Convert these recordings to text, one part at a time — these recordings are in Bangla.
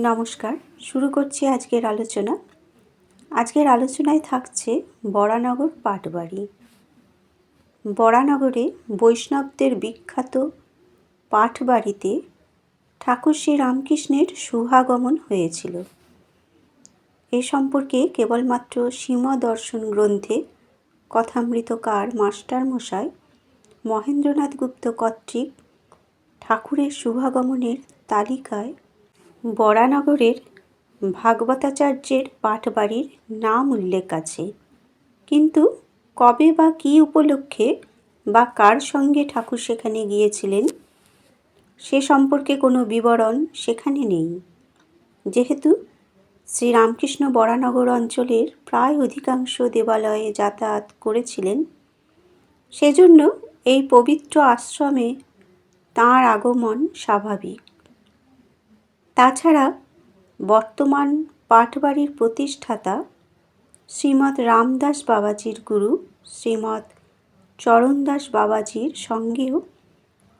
নমস্কার, শুরু করছি আজকের আলোচনা। আজকের আলোচনায় থাকছে বরানগর পাটবাড়ি। বরানগরে বৈষ্ণবদের বিখ্যাত পাটবাড়িতে ঠাকুর শ্রী রামকৃষ্ণের শুভাগমন হয়েছিল। এ সম্পর্কে কেবলমাত্র সীমা দর্শন গ্রন্থে কথামৃতকার মাস্টারমশাই মহেন্দ্রনাথ গুপ্ত কর্তৃক ঠাকুরের শুভাগমনের তালিকায় বরানগরের ভাগবতাচার্যের পাঠবাড়ির নাম উল্লেখ আছে। কিন্তু কবে বা কী উপলক্ষে বা কার সঙ্গে ঠাকুর সেখানে গিয়েছিলেন, সে সম্পর্কে কোনো বিবরণ সেখানে নেই। যেহেতু শ্রীরামকৃষ্ণ বরানগর অঞ্চলের প্রায় অধিকাংশ দেবালয়ে যাতায়াত করেছিলেন, সেজন্য এই পবিত্র আশ্রমে তাঁর আগমন স্বাভাবিক। বর্তমান পাটবাড়ির প্রতিষ্ঠাতা শ্রীমৎ রামদাস বাবাজির গুরু শ্রীমৎ চরণদাস বাবাজির সঙ্গেও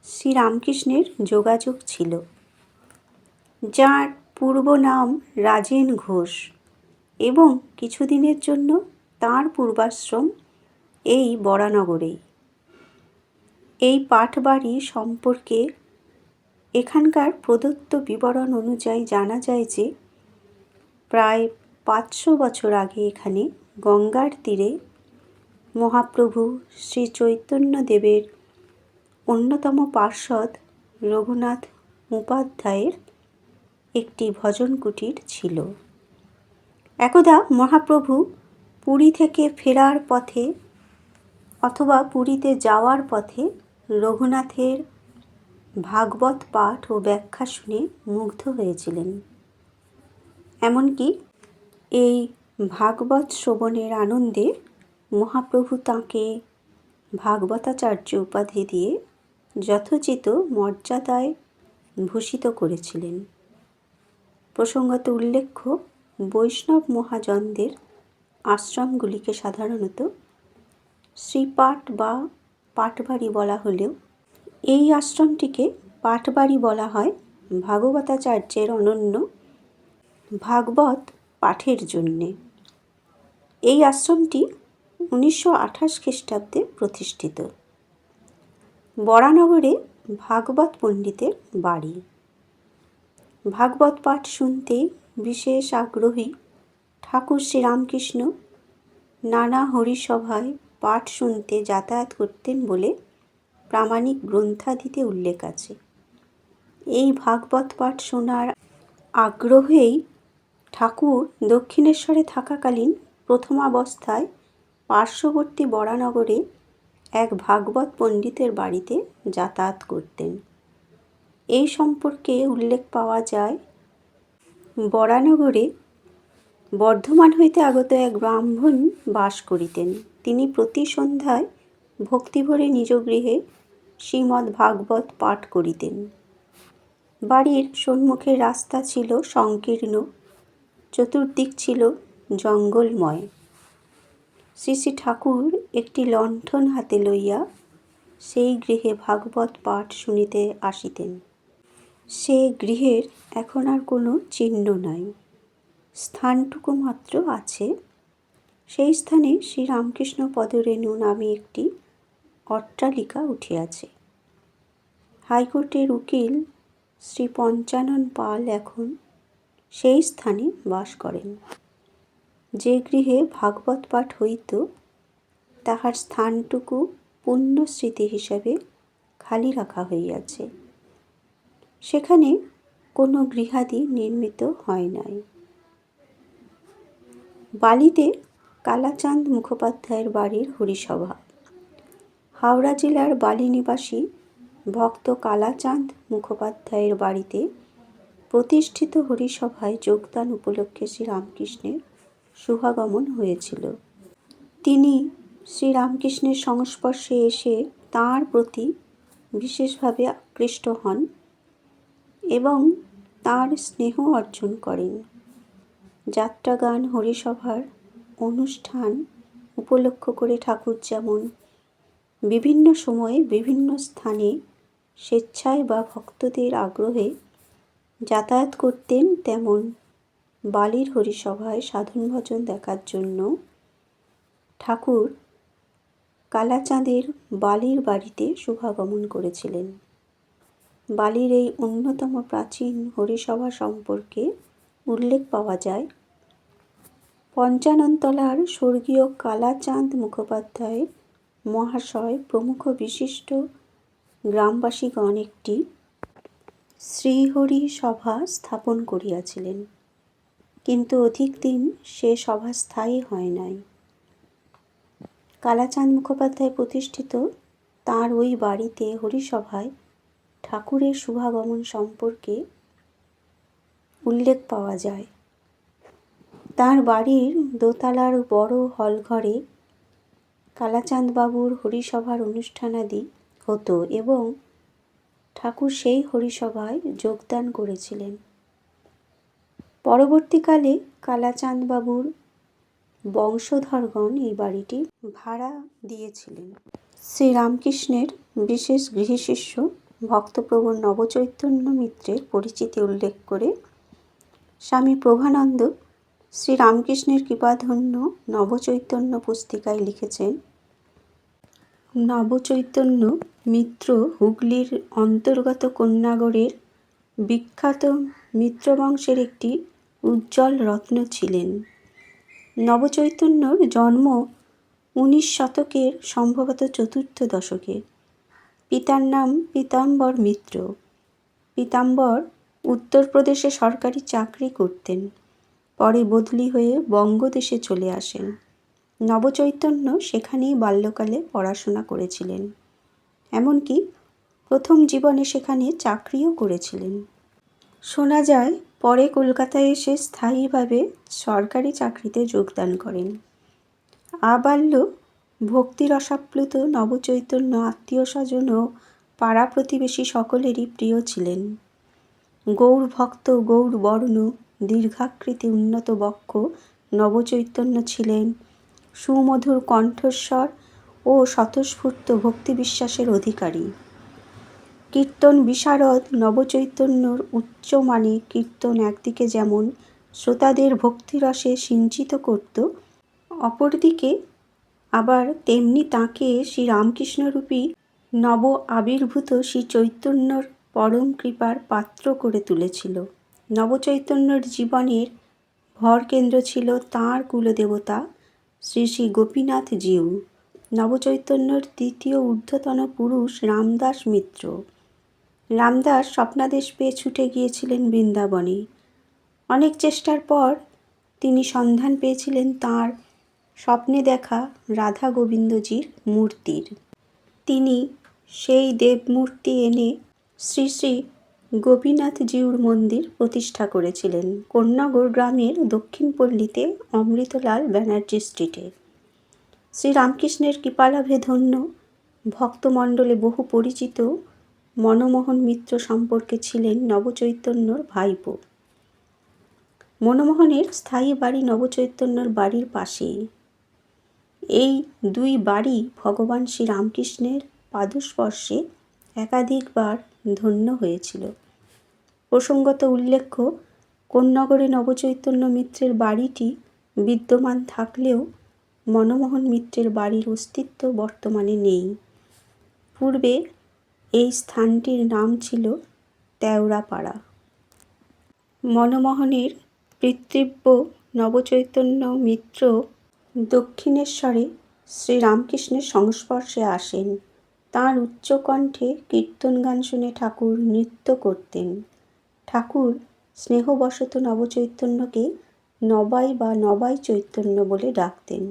শ্রীরামকৃষ্ণের যোগাযোগ ছিল, যার পূর্ব নাম রাজেন ঘোষ এবং কিছুদিনের জন্য তাঁর পূর্বাশ্রম এই বরানগরেই। এই পাঠবাড়ি সম্পর্কে এখানকার প্রদত্ত বিবরণ অনুযায়ী জানা যায় যে, প্রায় পাঁচশো বছর আগে এখানে গঙ্গার তীরে মহাপ্রভু শ্রী চৈতন্যদেবের অন্যতম পার্ষদ রঘুনাথ মুখোপাধ্যায়ের একটি ভজন কুটির ছিল। একদা মহাপ্রভু পুরী থেকে ফেরার পথে অথবা পুরীতে যাওয়ার পথে রঘুনাথের ভাগবত পাঠ ও ব্যাখ্যা শুনে মুগ্ধ হয়েছিলেন। এমনকি এই ভাগবত শ্রবণের আনন্দে মহাপ্রভু তাঁকে ভাগবতাচার্য উপাধি দিয়ে যথোচিত মর্যাদায় ভূষিত করেছিলেন। প্রসঙ্গত উল্লেখ্য, বৈষ্ণব মহাজনদের আশ্রমগুলিকে সাধারণত শ্রীপাঠ বা পাটবাড়ি বলা হলেও এই আশ্রমটিকে পাটবাড়ি বলা হয়, ভাগবতাচার্যের অনন্য ভাগবত পাঠের জন্যে। এই আশ্রমটি উনিশশো আঠাশ খ্রিস্টাব্দে প্রতিষ্ঠিত। বরানগরে ভাগবত পণ্ডিতের বাড়ি। ভাগবত পাঠ শুনতে বিশেষ আগ্রহী ঠাকুর শ্রীরামকৃষ্ণ নানা হরিসভায় পাঠ শুনতে যাতায়াত করতেন বলে প্রামাণিক গ্রন্থাদিতে উল্লেখ আছে। এই ভাগবত পাঠ শোনার আগ্রহেই ঠাকুর দক্ষিণেশ্বরে থাকাকালীন প্রথমাবস্থায় পার্শ্ববর্তী বরানগরে এক ভাগবত পণ্ডিতের বাড়িতে যাতায়াত করতেন। এই সম্পর্কে উল্লেখ পাওয়া যায়, বরানগরে বর্ধমান হইতে আগত এক ব্রাহ্মণ বাস করিতেন। তিনি প্রতি সন্ধ্যায় ভক্তিভরে নিজ গৃহে শ্রীমদ্ ভাগবত পাঠ করিতেন। বাড়ির সম্মুখের রাস্তা ছিল সংকীর্ণ, চতুর্দিক ছিল জঙ্গলময়। শ্রী শ্রী ঠাকুর একটি লণ্ঠন হাতে লইয়া সেই গৃহে ভাগবত পাঠ শুনিতে আসিতেন। সে গৃহের এখন আর কোনো চিহ্ন নাই। স্থানটুকু মাত্র আছে। সেই স্থানে শ্রীরামকৃষ্ণ পদরেণু নামে একটি অট্টালিকা উঠিয়াছে। হাইকোর্টের উকিল শ্রী পঞ্চানন পাল এখন সেই স্থানে বাস করেন। যে গৃহে ভাগবত পাঠ হইত, তাহার স্থানটুকু পুণ্য স্মৃতি হিসাবে খালি রাখা হইয়াছে। সেখানে কোনো গৃহাদি নির্মিত হয় নাই। বালিতে কালাচাঁদ মুখোপাধ্যায়ের বাড়ির হরিসভা। হাওড়া জেলার বালি নিবাসী ভক্ত কালাচাঁদ মুখোপাধ্যায়ের বাড়িতে প্রতিষ্ঠিত হরিসভায় যোগদান উপলক্ষে শ্রীরামকৃষ্ণের শুভাগমন হয়েছিল। তিনি শ্রীরামকৃষ্ণের সংস্পর্শে এসে তাঁর প্রতি বিশেষভাবে আকৃষ্ট হন এবং তাঁর স্নেহ অর্জন করেন। যাত্রাগান, হরিসভার অনুষ্ঠান উপলক্ষ করে ঠাকুর যেমন বিভিন্ন সময়ে বিভিন্ন স্থানে স্বেচ্ছায় বা ভক্তদের আগ্রহে যাতায়াত করতেন তেমন বালির হরিসভায় সাধন ভজন দেখার জন্য। ঠাকুর কালাচাঁদের বালির বাড়িতে শুভাগমন করেছিলেন। বালির এই অন্যতম প্রাচীন হরিসভা সম্পর্কে উল্লেখ পাওয়া যায়। পঞ্চাননতলার স্বর্গীয় কালাচাঁদ মুখোপাধ্যায় মহাশয় প্রমুখ বিশিষ্ট গ্রামবাসীগণ একটি শ্রীহরি সভা স্থাপন করিয়াছিলেন। কিন্তু অধিক দিন সে সভা স্থায়ী হয় নাই। কালাচাঁদ মুখোপাধ্যায় প্রতিষ্ঠিত তার ওই বাড়িতে হরিসভায় ঠাকুরের শুভাগমন সম্পর্কে উল্লেখ পাওয়া যায়। তার বাড়ির দোতলার বড় হলঘরে কালাচাঁদ বাবুর হরিসভার অনুষ্ঠানাদি হতো এবং ঠাকুর সেই হরিসভায় যোগদান করেছিলেন। পরবর্তীকালে কালাচাঁদ বাবুর বংশধরগণ এই বাড়িটি ভাড়া দিয়েছিলেন। শ্রীরামকৃষ্ণের বিশেষ গৃহশিষ্য ভক্তপ্রবণ নবচৈতন্য মিত্রের পরিচিতি উল্লেখ করে স্বামী প্রভানন্দ শ্রীরামকৃষ্ণের কৃপাধন্য নবচৈতন্য পুস্তিকায় লিখেছেন নবচৈতন্য মিত্র হুগলির অন্তর্গত কন্যাগড়ের বিখ্যাত মিত্রবংশের একটি উজ্জ্বল রত্ন ছিলেন। নবচৈতন্যর জন্ম উনিশ শতকের সম্ভবত চতুর্থ দশকে। পিতার নাম পীতাম্বর মিত্র। পীতাম্বর উত্তরপ্রদেশে সরকারি চাকরি করতেন। পরে বদলি হয়ে বঙ্গদেশে চলে আসেন। নবচৈতন্য সেখানেই বাল্যকালে পড়াশোনা করেছিলেন। এমনকি প্রথম জীবনে সেখানে চাকরিও করেছিলেন। শোনা যায়, পরে কলকাতায় এসে স্থায়ীভাবে সরকারি চাকরিতে যোগদান করেন। আবাল্য ভক্তিরসাপ্লুত নবচৈতন্য আত্মীয় স্বজন ও পাড়া প্রতিবেশী সকলেরই প্রিয় ছিলেন। গৌর ভক্ত, গৌর বর্ণ, দীর্ঘাকৃতি উন্নত বক্ষ নবচৈতন্য ছিলেন। সুমধুর কণ্ঠস্বর ও স্বতঃস্ফূর্ত ভক্তি বিশ্বাসের অধিকারী। কীর্তন বিশারদ নবচৈতন্যর উচ্চমানে কীর্তন একদিকে যেমন শ্রোতাদের ভক্তিরসে সিঞ্চিত করত, অপরদিকে আবার তেমনি তাঁকে শ্রী রামকৃষ্ণরূপী নব আবির্ভূত শ্রী চৈতন্যর পরম কৃপার পাত্র করে তুলেছিল। নবচৈতন্যর জীবনের ভরকেন্দ্র ছিল তাঁর কুলদেবতা শ্রী শ্রী গোপীনাথ জিউ নবচৈতন্যর তৃতীয় ঊর্ধ্বতন পুরুষ রামদাস মিত্র। রামদাস স্বপ্নাদেশ পেয়ে ছুটে গিয়েছিলেন বৃন্দাবনে। অনেক চেষ্টার পর তিনি সন্ধান পেয়েছিলেন তাঁর স্বপ্নে দেখা রাধা গোবিন্দজির মূর্তির। তিনি সেই দেবমূর্তি এনে শ্রী শ্রী গোপীনাথজিউর মন্দির প্রতিষ্ঠা করেছিলেন কন্যাগর গ্রামের দক্ষিণ পল্লীতে অমৃতলাল ব্যানার্জি স্ট্রিটে। শ্রীরামকৃষ্ণের কৃপালাভে ধন্য, ভক্তমণ্ডলে বহু পরিচিত, মনমোহন মিত্র সম্পর্কে ছিলেন নবচৈতন্যর ভাইপো। মনমোহনের স্থায়ী বাড়ি নবচৈতন্যর বাড়ির পাশে এই দুই বাড়ি ভগবান শ্রীরামকৃষ্ণের পাদস্পর্শে একাধিকবার ধন্য হয়েছিল। প্রসঙ্গত উল্লেখ্য, কোন্নগরে নবচৈতন্য মিত্রের বাড়িটি বিদ্যমান থাকলেও মনমোহন মিত্রের বাড়ির অস্তিত্ব বর্তমানে নেই। পূর্বে এই স্থানটির নাম ছিল তেওড়াপাড়া। মনমোহনের পিতৃব্য নবচৈতন্য মিত্র দক্ষিণেশ্বরে শ্রীরামকৃষ্ণের সংস্পর্শে আসেন। তাঁর উচ্চকণ্ঠে কীর্তন গান শুনে ঠাকুর নৃত্য করতেন। ঠাকুর স্নেহবশত নবচৈতন্যকে নবাই বা নবাই চৈতন্য বলে ডাকতেন।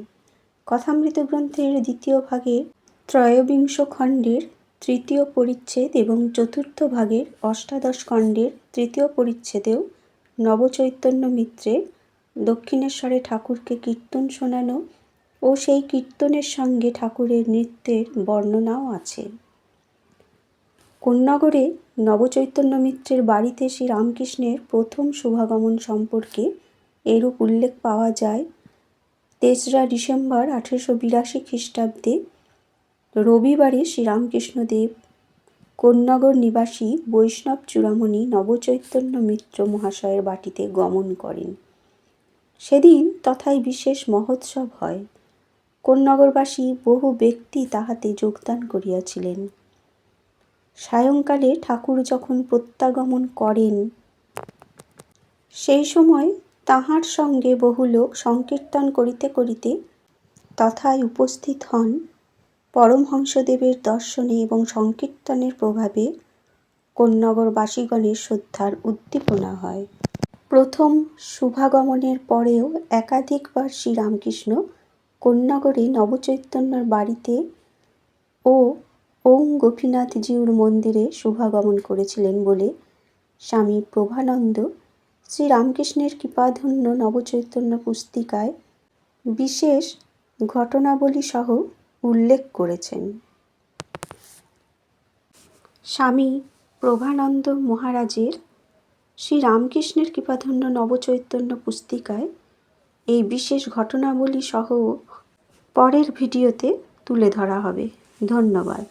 কথামৃত গ্রন্থের দ্বিতীয় ভাগের ত্রয়োবিংশ খণ্ডের তৃতীয় পরিচ্ছেদ এবং চতুর্থ ভাগের অষ্টাদশ খণ্ডের তৃতীয় পরিচ্ছেদেও নবচৈতন্য মিত্রের দক্ষিণেশ্বরে ঠাকুরকে কীর্তন শোনানো ও সেই কীর্তনের সঙ্গে ঠাকুরের নৃত্যের বর্ণনাও আছে। কোন্নগরে নবচৈতন্য মিত্রের বাড়িতে শ্রী রামকৃষ্ণের প্রথম শুভাগমন সম্পর্কে এরূপ উল্লেখ পাওয়া যায়। তেসরা ডিসেম্বর আঠেরোশো বিরাশি খ্রিস্টাব্দে রবিবারে শ্রীরামকৃষ্ণদেব কোন্নগর নিবাসী বৈষ্ণব চূড়ামণি নবচৈতন্য মিত্র মহাশয়ের বাটিতে গমন করেন। সেদিন তথায় বিশেষ মহোৎসব হয়। কোন্নগরবাসী বহু ব্যক্তি তাহাতে যোগদান করিয়াছিলেন। সায়ংকালে ঠাকুর যখন প্রত্যাগমন করেন, সেই সময় তাহার সঙ্গে বহু লোক সংকীর্তন করিতে করিতে তথায় উপস্থিত হন। পরমহংসদেবের দর্শনে এবং সংকীর্তনের প্রভাবে কোন্নগরবাসীগণের শ্রদ্ধার উদ্দীপনা হয়। প্রথম শুভাগমনের পরেও একাধিকবার শ্রীরামকৃষ্ণ কোন্নগরে নবচৈতন্যর বাড়িতে ও ওং গোপীনাথজিউর মন্দিরে শোভাগমন করেছিলেন বলে স্বামী প্রভানন্দ শ্রীরামকৃষ্ণের কৃপাধন্য নবচৈতন্য পুস্তিকায় বিশেষ ঘটনাবলী সহ উল্লেখ করেছেন। স্বামী প্রভানন্দ মহারাজের শ্রীরামকৃষ্ণের কৃপাধন্য নবচৈতন্য পুস্তিকায় এই বিশেষ ঘটনাবলী সহ পরের ভিডিওতে তুলে ধরা হবে। ধন্যবাদ।